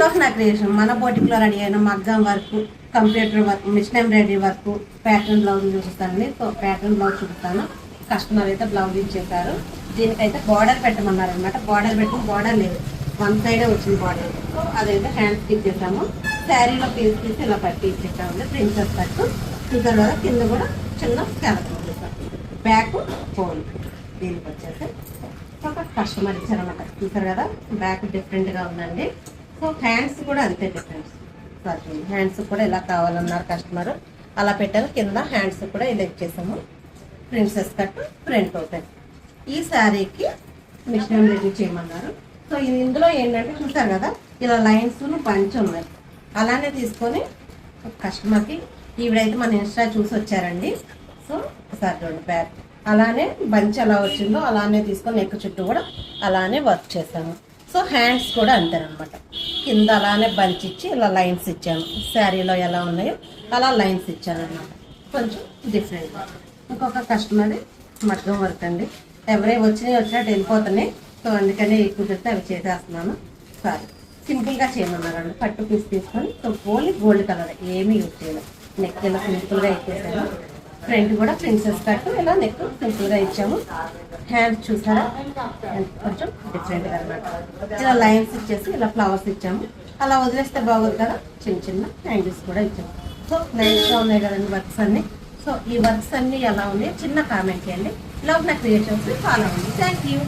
నా క్రియేషన్ మన బోటిక్లో రెడీ అయిన మగ్గం work computer work machine embroidery work pattern blouse చూపిస్తానండి. ప్యాటర్న్ బ్లౌజ్ చూపిస్తాను. కస్టమర్ అయితే బ్లౌజ్ ఇచ్చేసారు దీనికైతే బార్డర్ పెట్టమన్నారు అనమాట బార్డర్ పెట్టి బార్డర్ లేదు వన్ సైడే వచ్చింది బార్డర్ సో అదైతే హ్యాండ్స్కి ఇచ్చేసాము శారీలో పీస్ తీసి ఇలా పట్టి ఇచ్చేసామండి ప్రిన్సెస్ కట్టు ఇంకా కదా కింద కూడా చిన్న స్కాలప్ ఇచ్చేసాం బ్యాక్ ఫోన్ దీనికి వచ్చేసి. ఒక కస్టమర్ ఇచ్చారనమాట చూసారు కదా? బ్యాక్ డిఫరెంట్గా ఉందండి. సో హ్యాండ్స్ కూడా అంతే డిఫరెన్స్ సారీ హ్యాండ్స్ కూడా ఇలా కావాలన్నారు కస్టమర్ అలా పెట్టారు. కింద హ్యాండ్స్ కూడా ఇలా ఇచ్చేసాము ప్రిన్సెస్ కట్ ప్రింట్ అవుతాయి ఈ శారీకి మిషన్ రెడీ చేయమన్నారు. సో ఇది ఇందులో ఏంటంటే చూసారు కదా ఇలా లైన్స్ పంచ్ ఉన్నాయి. అలానే తీసుకొని కస్టమర్కి ఈవిడైతే మన ఇన్స్టా చూసి వచ్చారండి. సో ఒకసారి చూడండి బ్యాగ్ అలానే బంచ్ ఎలా వచ్చిందో అలానే తీసుకొని నెక్ చుట్టూ కూడా అలానే వర్క్ చేస్తాము సో హ్యాండ్స్ కూడా అంతేనమాట కింద అలానే బంచ్ ఇచ్చి ఇలా లైన్స్ ఇచ్చాను. శారీలో ఎలా ఉన్నాయో అలా లైన్స్ ఇచ్చాను అన్నమాట. కొంచెం డిఫరెంట్ ఇంకొక కస్టమర్ మగ్గం వర్క్ అండి. ఎవరే వచ్చినాయి వచ్చినట్టు వెళ్ళిపోతున్నాయి. సో అందుకని కుదిరితే అవి చేసేస్తున్నాను. సారీ. సింపుల్గా చేయమన్నారండి పట్టు పీస్ తీసుకొని సో ఓన్లీ గోల్డ్ కలర్ ఏమీ యూజ్ చేయలేదు. నెక్ ఇలా సింపుల్గా ఇచ్చేసాను. ఫ్రంట్ కూడా ప్రిన్సెస్ కట్ ఇలా నెక్ సింపుల్గా ఇచ్చాము. హ్యాండ్ చూసారా? కొంచెం డిఫరెంట్గా అనమాట ఇలా లైన్స్ ఇచ్చేసి ఇలా ఫ్లవర్స్ ఇచ్చాము. అలా వదిలేస్తే బాగోదు కదా? చిన్న చిన్న హ్యాండిల్స్ కూడా ఇచ్చాము. సో నైస్గా ఉన్నాయి కదండి వర్క్స్ అన్ని. సో ఈ వర్క్స్ అన్ని ఎలా ఉన్నాయి? చిన్న కామెంట్ చేయండి. లవ్ నా క్రియేషన్స్ ఫాలో అవ్వండి. Thank you